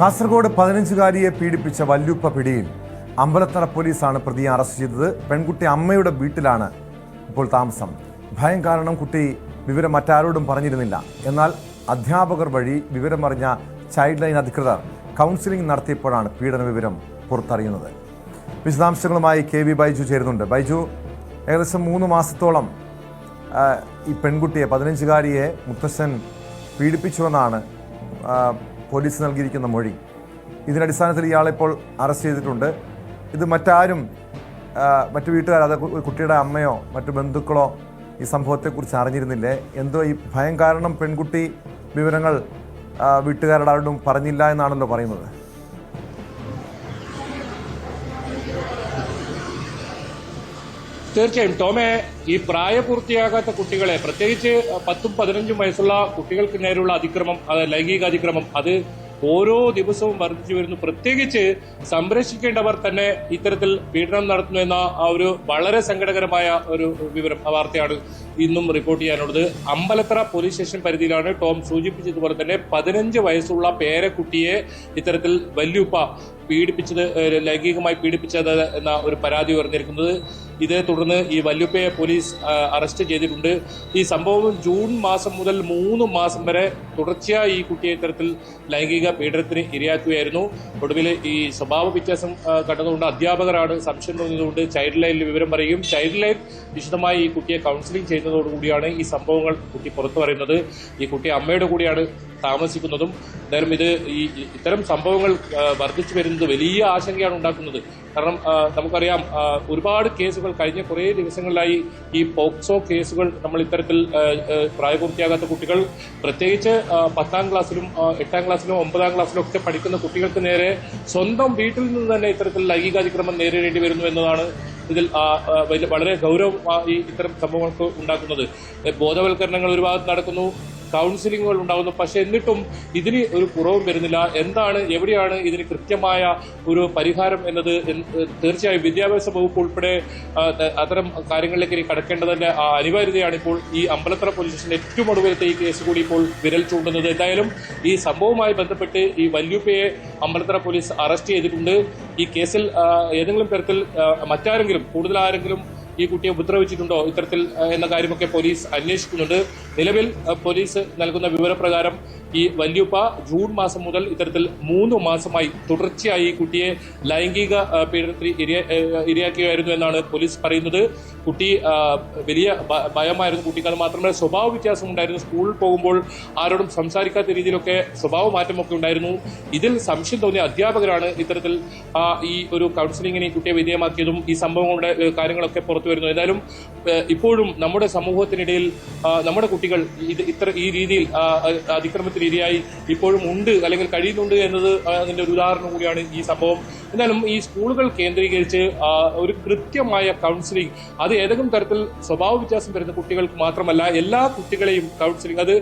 കാസർഗോഡ് പതിനഞ്ചുകാരിയെ പീഡിപ്പിച്ച വല്ലുപ്പ പിടിയിൽ അമ്പലത്തറ പോലീസാണ് പ്രതിയെ അറസ്റ്റ് ചെയ്തത്. പെൺകുട്ടി അമ്മയുടെ വീട്ടിലാണ് ഇപ്പോൾ താമസം. ഭയം കാരണം കുട്ടി വിവരം മറ്റാരോടും പറഞ്ഞിരുന്നില്ല. എന്നാൽ അധ്യാപകർ വഴി വിവരമറിഞ്ഞ ചൈൽഡ് ലൈൻ അധികൃതർ കൗൺസിലിംഗ് നടത്തിയപ്പോഴാണ് പീഡന വിവരം പുറത്തറിയുന്നത്. വിശദാംശങ്ങളുമായി കെ വി ബൈജു ചേരുന്നുണ്ട്. ബൈജു ഏകദേശം മൂന്ന് മാസത്തോളം ഈ പെൺകുട്ടിയെ പതിനഞ്ചുകാരിയെ മുത്തശ്ശൻ പീഡിപ്പിച്ചുവെന്നാണ് പോലീസ് നൽകിയിരിക്കുന്ന മൊഴി. ഇതിന്റെ അടിസ്ഥാനത്തിൽ ഇയാളെ ഇപ്പോൾ അറസ്റ്റ് ചെയ്തിട്ടുണ്ട്. ഇത് മറ്റാരും മറ്റു വീട്ടുകാർ അത് കുട്ടിയുടെ അമ്മയോ മറ്റു ബന്ധുക്കളോ ഈ സംഭവത്തെക്കുറിച്ച് അറിഞ്ഞിരുന്നില്ലേ? എന്തോ ഈ ഭയം കാരണം പെൺകുട്ടി വിവരങ്ങൾ വീട്ടുകാരുടെ ആരോടും പറഞ്ഞില്ല എന്നാണല്ലോ പറയുന്നത്. തീർച്ചയായും ടോമെ ഈ പ്രായപൂർത്തിയാകാത്ത കുട്ടികളെ പ്രത്യേകിച്ച് പത്തും പതിനഞ്ചും വയസ്സുള്ള കുട്ടികൾക്ക് നേരെയുള്ള അതിക്രമം അത് ലൈംഗിക അതിക്രമം അത് ഓരോ ദിവസവും വർദ്ധിച്ചു വരുന്നു. പ്രത്യേകിച്ച് സംരക്ഷിക്കേണ്ടവർ തന്നെ ഇത്തരത്തിൽ പീഡനം നടത്തുന്നു എന്ന ആ ഒരു വളരെ സങ്കടകരമായ ഒരു വിവരം വാർത്തയാണ് ഇന്നും റിപ്പോർട്ട് ചെയ്യാനുള്ളത്. അമ്പലത്തറ പോലീസ് സ്റ്റേഷൻ പരിധിയിലാണ് ടോം സൂചിപ്പിച്ചതുപോലെ തന്നെ പതിനഞ്ച് വയസ്സുള്ള പേരക്കുട്ടിയെ ഇത്തരത്തിൽ വല്യുപ്പ പീഡിപ്പിച്ചത് ലൈംഗികമായി പീഡിപ്പിച്ചത് എന്ന ഒരു പരാതി ഉയർന്നിരിക്കുന്നത്. ഇതേ തുടർന്ന് ഈ വല്യുപ്പയെ പോലീസ് അറസ്റ്റ് ചെയ്തിട്ടുണ്ട്. ഈ സംഭവം ജൂൺ മാസം മുതൽ മൂന്ന് മാസം വരെ തുടർച്ചയായി ഈ കുട്ടിയെ ഇത്തരത്തിൽ ലൈംഗിക പീഡനത്തിന് ഇരയാക്കുകയായിരുന്നു. ഒടുവിൽ ഈ സ്വഭാവ വ്യത്യാസം കണ്ടതുകൊണ്ട് അധ്യാപകരാണ് സംശയം തോന്നിയതുകൊണ്ട് ചൈൽഡ് ലൈനിൽ വിവരം പറയും ചൈൽഡ് ലൈൻ വിശദമായി ഈ കുട്ടിയെ കൗൺസിലിംഗ് ചെയ്യുന്നതോടുകൂടിയാണ് ഈ സംഭവങ്ങൾ കുട്ടി പുറത്തു പറയുന്നത്. ഈ കുട്ടി അമ്മയുടെ കൂടിയാണ് താമസിക്കുന്നതും. എന്തായാലും ഇത് ഈ ഇത്തരം സംഭവങ്ങൾ വർദ്ധിച്ചു വരുന്നത് വലിയ ആശങ്കയാണ് ഉണ്ടാക്കുന്നത്. കാരണം നമുക്കറിയാം ഒരുപാട് കേസുകൾ കഴിഞ്ഞ കുറേ ദിവസങ്ങളിലായി ഈ പോക്സോ കേസുകൾ നമ്മൾ ഇത്തരത്തിൽ പ്രായപൂർത്തിയാകാത്ത കുട്ടികൾ പ്രത്യേകിച്ച് പത്താം ക്ലാസ്സിലും എട്ടാം ക്ലാസ്സിലും ഒമ്പതാം ക്ലാസ്സിലും ഒക്കെ പഠിക്കുന്ന കുട്ടികൾക്ക് നേരെ സ്വന്തം വീട്ടിൽ നിന്ന് തന്നെ ഇത്തരത്തിൽ ലൈംഗികാതിക്രമം നേരിടേണ്ടി വരുന്നു എന്നതാണ് ഇതിൽ വളരെ ഗൗരവമായി ഇത്തരം സംഭവങ്ങൾക്ക് ഉണ്ടാക്കുന്നത്. ബോധവൽക്കരണങ്ങൾ ഒരു ഭാഗത്ത് നടക്കുന്നു. കൗൺസിലിങ്ങുകൾ ഉണ്ടാകുന്നു പക്ഷെ എന്നിട്ടും ഇതിന് ഒരു കുറവും വരുന്നില്ല. എന്താണ് എവിടെയാണ് ഇതിന് കൃത്യമായ ഒരു പരിഹാരം എന്നത് തീർച്ചയായും വിദ്യാഭ്യാസ വകുപ്പ് ഉൾപ്പെടെ അത്തരം കാര്യങ്ങളിലേക്ക് ഇനി കടക്കേണ്ടതിന്റെ അനിവാര്യതയാണ് ഇപ്പോൾ ഈ അമ്പലത്തറ പോലീസ് സ്റ്റേഷൻ ഏറ്റവും ഒടുവിലത്തെ ഈ കേസ് കൂടി ഇപ്പോൾ വിരൽ ചൂണ്ടുന്നത്. എന്തായാലും ഈ സംഭവവുമായി ബന്ധപ്പെട്ട് ഈ വല്യുപ്പയെ അമ്പലത്തറ പോലീസ് അറസ്റ്റ് ചെയ്തിട്ടുണ്ട്. ഈ കേസിൽ ഏതെങ്കിലും തരത്തിൽ മറ്റാരെങ്കിലും കൂടുതൽ ആരെങ്കിലും ഈ കുട്ടിയെ ഉപദ്രവിച്ചിട്ടുണ്ടോ ഇത്തരത്തിൽ എന്ന കാര്യമൊക്കെ പോലീസ് അന്വേഷിക്കുന്നുണ്ട്. നിലവിൽ പോലീസ് നൽകുന്ന വിവരപ്രകാരം ഈ വല്യുപ്പ ജൂൺ മാസം മുതൽ ഇത്തരത്തിൽ മൂന്ന് മാസമായി തുടർച്ചയായി ഈ കുട്ടിയെ ലൈംഗിക പീഡനത്തിന് ഇരയ- ഇരയാക്കുകയായിരുന്നു എന്നാണ് പോലീസ് പറയുന്നത്. കുട്ടി വലിയ ഭയമായിരുന്നു കുട്ടിക്ക്. അത് മാത്രമല്ല സ്വഭാവ വ്യത്യാസം ഉണ്ടായിരുന്നു. സ്കൂളിൽ പോകുമ്പോൾ ആരോടും സംസാരിക്കാത്ത രീതിയിലൊക്കെ സ്വഭാവ മാറ്റമൊക്കെ ഉണ്ടായിരുന്നു. ഇതിൽ സംശയം തോന്നിയ അധ്യാപകരാണ് ഇത്തരത്തിൽ ഈ ഒരു കൗൺസിലിങ്ങിന് കുട്ടിയെ വിധേയമാക്കിയതും ഈ സംഭവങ്ങളുടെ കാര്യങ്ങളൊക്കെ പുറത്തു വരുന്നു. ഏതായാലും ഇപ്പോഴും നമ്മുടെ സമൂഹത്തിനിടയിൽ നമ്മുടെ കുട്ടികൾ ഇത് ഇത്ര ഈ രീതിയിൽ അതിക്രമത്തിന് ഇരയായി ഇപ്പോഴും ഉണ്ട് അല്ലെങ്കിൽ കഴിയുന്നുണ്ട് എന്നത് അതിന്റെ ഒരു ഉദാഹരണം കൂടിയാണ് ഈ സംഭവം. എന്നാലും ഈ സ്കൂളുകൾ കേന്ദ്രീകരിച്ച് ഒരു കൃത്യമായ കൗൺസിലിംഗ് അത് ഏതെങ്കിലും തരത്തിൽ സ്വഭാവ വ്യത്യാസം വരുന്ന കുട്ടികൾക്ക് മാത്രമല്ല എല്ലാ കുട്ടികളെയും കൗൺസിലിംഗ് അത്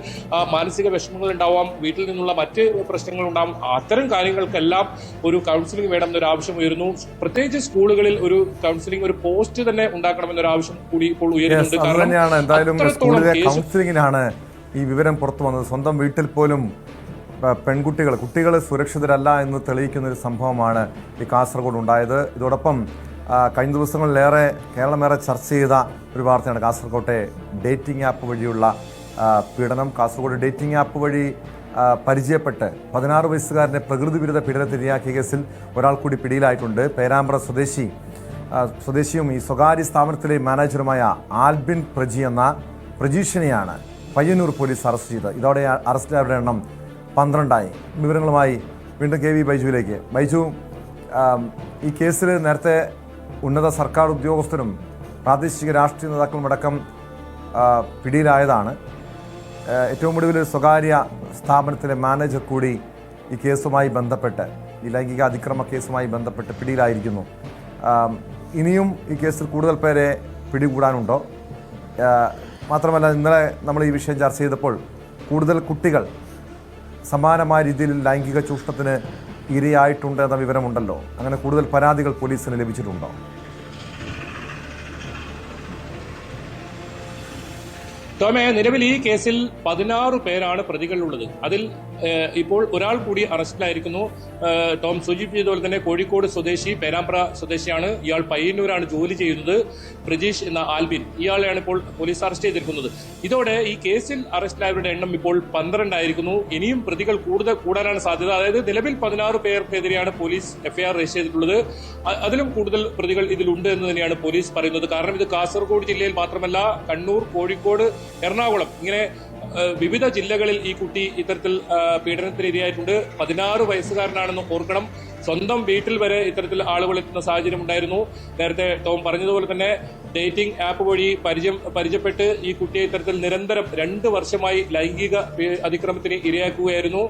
മാനസിക വിഷമങ്ങൾ ഉണ്ടാവാം വീട്ടിൽ നിന്നുള്ള മറ്റ് പ്രശ്നങ്ങൾ ഉണ്ടാവാം അത്തരം കാര്യങ്ങൾക്കെല്ലാം ഒരു കൗൺസിലിംഗ് വേണം എന്നൊരു ആവശ്യം ഉയരുന്നു. പ്രത്യേകിച്ച് സ്കൂളുകളിൽ ഒരു കൗൺസിലിംഗ് ഒരു പോസ്റ്റ് തന്നെ ഉണ്ടാക്കണമെന്നൊരു ആവശ്യം കൂടി ഇപ്പോൾ ഉയരുന്നുണ്ട്. തന്നെയാണ്. എന്തായാലും സ്കൂളിലെ കൗൺസിലിംഗിലാണ് ഈ വിവരം പുറത്തു വന്നത്. സ്വന്തം വീട്ടിൽ പോലും പെൺകുട്ടികൾ കുട്ടികൾ സുരക്ഷിതരല്ല എന്ന് തെളിയിക്കുന്ന ഒരു സംഭവമാണ് ഈ കാസർഗോഡ് ഉണ്ടായത്. ഇതോടൊപ്പം കഴിഞ്ഞ ദിവസങ്ങളിലേറെ കേരളമേറെ ചർച്ച ചെയ്ത ഒരു വാർത്തയാണ് കാസർഗോട്ടെ ഡേറ്റിംഗ് ആപ്പ് വഴിയുള്ള പീഡനം. കാസർഗോഡ് ഡേറ്റിംഗ് ആപ്പ് വഴി പരിചയപ്പെട്ട് പതിനാറ് വയസ്സുകാരനെ പ്രകൃതി വിരുദ്ധ പീഡനത്തിനിരയാക്കിയ കേസിൽ ഒരാൾ കൂടി പിടിയിലായിട്ടുണ്ട്. പേരാമ്പ്ര സ്വദേശി സ്വദേശിയും ഈ സ്വകാര്യ സ്ഥാപനത്തിലെ മാനേജറുമായ ആൽബിൻ പ്രജി എന്ന പ്രജീഷിനെയാണ് പയ്യന്നൂർ പോലീസ് അറസ്റ്റ് ചെയ്തത്. ഇതോടെ അറസ്റ്റിലായവരുടെ എണ്ണം പന്ത്രണ്ടായി. വിവരങ്ങളുമായി വീണ്ടും കെ വി ബൈജുവിലേക്ക്. ബൈജു ഈ കേസിൽ നേരത്തെ ഉന്നത സർക്കാർ ഉദ്യോഗസ്ഥരും പ്രാദേശിക രാഷ്ട്രീയ നേതാക്കളും അടക്കം പിടിയിലായതാണ്. ഏറ്റവും ഒടുവിൽ സ്വകാര്യ സ്ഥാപനത്തിലെ മാനേജർ കൂടി ഈ കേസുമായി ബന്ധപ്പെട്ട് ഈ ലൈംഗിക അതിക്രമ കേസുമായി ബന്ധപ്പെട്ട് പിടിയിലായിരിക്കുന്നു. ഇനിയും ഈ കേസിൽ കൂടുതൽ പേരെ പിടികൂടാനുണ്ടോ? മാത്രമല്ല ഇന്നലെ നമ്മൾ ഈ വിഷയം ചർച്ച ചെയ്തപ്പോൾ കൂടുതൽ കുട്ടികൾ സമാനമായ രീതിയിൽ ലൈംഗിക ചൂഷണത്തിന് ഇരയായിട്ടുണ്ട് എന്ന വിവരമുണ്ടല്ലോ. അങ്ങനെ കൂടുതൽ പരാതികൾ പോലീസിന് ലഭിച്ചിട്ടുണ്ടോ? ടോമെ നിലവിൽ ഈ കേസിൽ പതിനാറ് പേരാണ് പ്രതികളുള്ളത് അതിൽ ഇപ്പോൾ ഒരാൾ കൂടി അറസ്റ്റിലായിരിക്കുന്നു. ടോം സൂചിപ്പിച്ചതുപോലെ തന്നെ കോഴിക്കോട് സ്വദേശി പേരാമ്പ്ര സ്വദേശിയാണ്. ഇയാൾ പയ്യന്നൂരാണ് ജോലി ചെയ്യുന്നത്. പ്രജീഷ് എന്ന ആൽബിൻ ഇയാളെയാണ് ഇപ്പോൾ പോലീസ് അറസ്റ്റ് ചെയ്തിരിക്കുന്നത്. ഇതോടെ ഈ കേസിൽ അറസ്റ്റിലായവരുടെ എണ്ണം ഇപ്പോൾ പന്ത്രണ്ടായിരിക്കുന്നു. ഇനിയും പ്രതികൾ കൂടുതൽ കൂടാനാണ് സാധ്യത. അതായത് നിലവിൽ പതിനാറ് പേർക്കെതിരെയാണ് പോലീസ് എഫ്ഐആർ രജിസ്റ്റർ ചെയ്തിട്ടുള്ളത്. അതിലും കൂടുതൽ പ്രതികൾ ഇതിലുണ്ട് എന്ന് തന്നെയാണ് പോലീസ് പറയുന്നത്. കാരണം ഇത് കാസർഗോഡ് ജില്ലയിൽ മാത്രമല്ല കണ്ണൂർ കോഴിക്കോട് എറണാകുളം ഇങ്ങനെ വിവിധ ജില്ലകളിൽ ഈ കുട്ടി ഇത്തരത്തിൽ പീഡനത്തിന് ഇരയായിട്ടുണ്ട് പതിനാറ് വയസ്സുകാരനാണെന്ന് ഓർക്കണം. സ്വന്തം വീട്ടിൽ വരെ ഇത്തരത്തിൽ ആളുകൾ എത്തുന്ന സാഹചര്യം ഉണ്ടായിരുന്നു. നേരത്തെ ടോം പറഞ്ഞതുപോലെ തന്നെ ഡേറ്റിംഗ് ആപ്പ് വഴി പരിചയം പരിചയപ്പെട്ട് ഈ കുട്ടിയെ ഇത്തരത്തിൽ നിരന്തരം രണ്ട് വർഷമായി ലൈംഗിക അതിക്രമത്തിന് ഇരയാക്കുകയായിരുന്നു.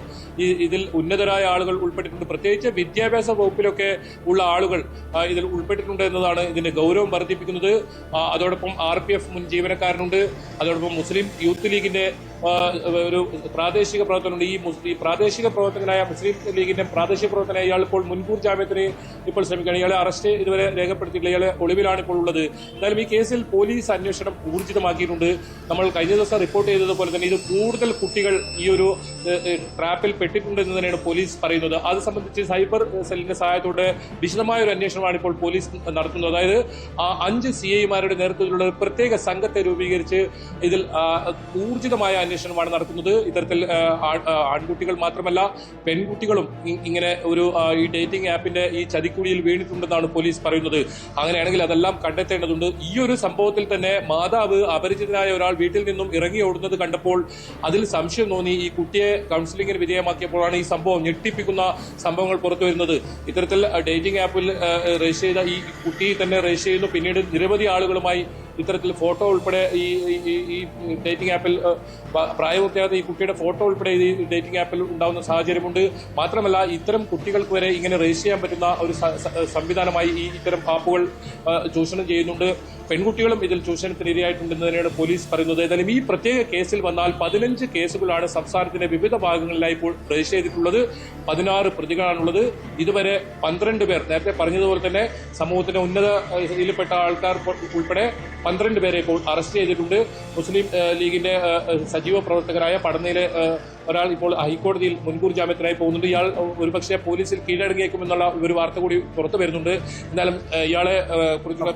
ഈ ഇതിൽ ഉന്നതരായ ആളുകൾ ഉൾപ്പെട്ടിട്ടുണ്ട്. പ്രത്യേകിച്ച് വിദ്യാഭ്യാസ വകുപ്പിലൊക്കെ ഉള്ള ആളുകൾ ഇതിൽ ഉൾപ്പെട്ടിട്ടുണ്ട് എന്നതാണ് ഇതിന്റെ ഗൗരവം വർദ്ധിപ്പിക്കുന്നത്. അതോടൊപ്പം ആർ പി എഫ് മുൻ ജീവനക്കാരനുണ്ട്. അതോടൊപ്പം മുസ്ലിം യൂത്ത് ലീഗിന്റെ ഒരു പ്രാദേശിക പ്രവർത്തനമുണ്ട് ഈ പ്രാദേശിക പ്രവർത്തകനായ മുസ്ലിം ലീഗിന്റെ പ്രാദേശിക പ്രവർത്തനായ ഇയാൾ ഇപ്പോൾ മുൻകൂർ ജാമ്യത്തിന് ഇപ്പോൾ ശ്രമിക്കുകയാണ്. ഇയാളെ അറസ്റ്റ് ഇതുവരെ രേഖപ്പെടുത്തിയിട്ടില്ല. ഇയാളെ ഒളിവിലാണ് ഇപ്പോൾ ഉള്ളത്. എന്തായാലും ഈ കേസിൽ പോലീസ് അന്വേഷണം ഊർജിതമാക്കിയിട്ടുണ്ട്. നമ്മൾ കഴിഞ്ഞ ദിവസം റിപ്പോർട്ട് ചെയ്തതുപോലെ തന്നെ ഇത് കൂടുതൽ കുട്ടികൾ ഈ ഒരു ട്രാപ്പിൽ പെട്ടിട്ടുണ്ട് എന്ന് തന്നെയാണ് പോലീസ് പറയുന്നത്. അത് സംബന്ധിച്ച് സൈബർ സെല്ലിന്റെ സഹായത്തോടെ വിശദമായ ഒരു അന്വേഷണമാണ് ഇപ്പോൾ പോലീസ് നടത്തുന്നത്. അതായത് അഞ്ച് സി ഐമാരുടെ നേതൃത്വത്തിലുള്ള പ്രത്യേക സംഘത്തെ രൂപീകരിച്ച് ഇതിൽ ഊർജിതമായ അന്വേഷണമാണ് നടത്തുന്നത്. ഇത്തരത്തിൽ ആൺകുട്ടികൾ മാത്രമല്ല പെൺകുട്ടികളും ഇങ്ങനെ ഒരു ഈ ഡേറ്റിംഗ് ആപ്പിന്റെ ഈ ചതിക്കുഴിയിൽ വീണിട്ടുണ്ടെന്നാണ് പോലീസ് പറയുന്നത്. അങ്ങനെയാണെങ്കിൽ അതെല്ലാം കണ്ടെത്തേണ്ടതുണ്ട്. ഈ ഒരു സംഭവത്തിൽ തന്നെ മാതാവ് അപരിചിതനായ ഒരാൾ വീട്ടിൽ നിന്നും ഇറങ്ങി ഓടുന്നത് കണ്ടപ്പോൾ അതിൽ സംശയം തോന്നി. ഈ കുട്ടിയെ കൗൺസിലിംഗിന് വിധേയമാക്കിയപ്പോഴാണ് ഈ സംഭവം ഞെട്ടിപ്പിക്കുന്ന സംഭവങ്ങൾ പുറത്തു വരുന്നത്. ഇത്തരത്തിൽ ഡേറ്റിംഗ് ആപ്പിൽ രജിസ്റ്റർ ചെയ്ത ഈ കുട്ടി തന്നെ രജിസ്റ്റർ ചെയ്യുന്നു. പിന്നീട് നിരവധി ആളുകളുമായി ഇത്തരത്തിൽ ഫോട്ടോ ഉൾപ്പെടെ ഈ ഈ- ഡേറ്റിംഗ് ആപ്പിൽ പ്രായപൂർത്തിയാകാത്ത ഈ കുട്ടിയുടെ ഫോട്ടോ ഉൾപ്പെടെ ഈ ഡേറ്റിംഗ് ആപ്പിൽ ഉണ്ടാകുന്ന സാഹചര്യമുണ്ട്. മാത്രമല്ല ഇത്തരം കുട്ടികൾക്ക് വരെ ഇങ്ങനെ രജിസ്റ്റർ ചെയ്യാൻ പറ്റുന്ന ഒരു സംവിധാനമായി ഈ ഇത്തരം ആപ്പുകൾ ചൂഷണം ചെയ്യുന്നുണ്ട്. പെൺകുട്ടികളും ഇതിൽ ചൂഷണത്തിന് ഇരയായിട്ടുണ്ടെന്ന് തന്നെയാണ് പോലീസ് പറയുന്നത്. ഏതായാലും ഈ പ്രത്യേക കേസിൽ വന്നാൽ പതിനഞ്ച് കേസുകളാണ് സംസ്ഥാനത്തിന്റെ വിവിധ ഭാഗങ്ങളിലായി ഇപ്പോൾ രജിസ്റ്റർ ചെയ്തിട്ടുള്ളത് പതിനാറ് പ്രതികളാണുള്ളത്. ഇതുവരെ പന്ത്രണ്ട് പേർ നേരത്തെ പറഞ്ഞതുപോലെ തന്നെ സമൂഹത്തിന്റെ ഉന്നത ഇതിൽപ്പെട്ട ആൾക്കാർ ഉൾപ്പെടെ പന്ത്രണ്ട് പേരെ ഇപ്പോൾ അറസ്റ്റ് ചെയ്തിട്ടുണ്ട്. മുസ്ലിം ലീഗിന്റെ സജീവ പ്രവർത്തകരായ പടന്നയിലെ ഒരാൾ ഇപ്പോൾ ഹൈക്കോടതിയിൽ മുൻകൂർ ജാമ്യത്തിനായി പോകുന്നുണ്ട്. ഇയാൾ ഒരുപക്ഷെ പോലീസിൽ കീഴടങ്ങിയേക്കുമെന്നുള്ള ഒരു വാർത്ത കൂടി പുറത്തു വരുന്നുണ്ട്. എന്നാലും ഇയാളെ കുറിച്ചുള്ള